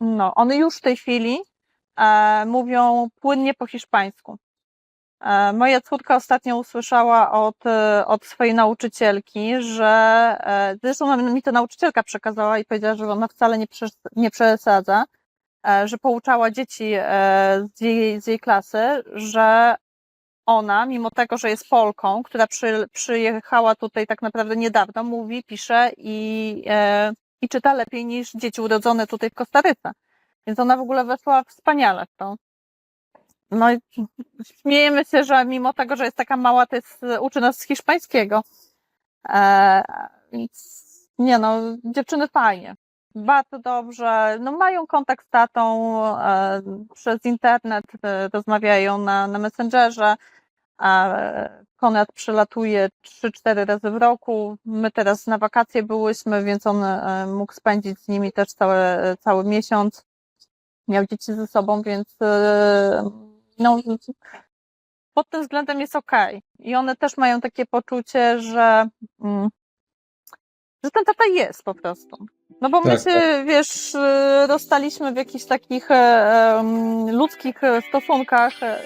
No, one już w tej chwili e, mówią płynnie po hiszpańsku. E, moja córka ostatnio usłyszała od, e, od swojej nauczycielki, że e, zresztą mi to nauczycielka przekazała i powiedziała, że ona wcale nie, przes- nie przesadza, e, że pouczała dzieci e, z jej, z jej klasy, że ona, mimo tego, że jest Polką, która przy, przyjechała tutaj tak naprawdę niedawno, mówi, pisze i, e, i czyta lepiej niż dzieci urodzone tutaj w Kostaryce. Więc ona w ogóle weszła wspaniale w to. No i śmiejemy się, że mimo tego, że jest taka mała, to jest, uczy nas hiszpańskiego. E, więc nie no, dziewczyny fajnie. Bardzo dobrze. No mają kontakt z tatą e, przez internet, e, rozmawiają na, na Messengerze. A Konrad przylatuje 3-4 razy w roku. My teraz na wakacje byłyśmy, więc on e, mógł spędzić z nimi też cały, cały miesiąc. Miał dzieci ze sobą, więc e, no, pod tym względem jest okej. I one też mają takie poczucie, że, mm, że ten tata jest po prostu. No bo my Tak, się, wiesz, e, rozstaliśmy w jakichś takich e, ludzkich e, stosunkach. e,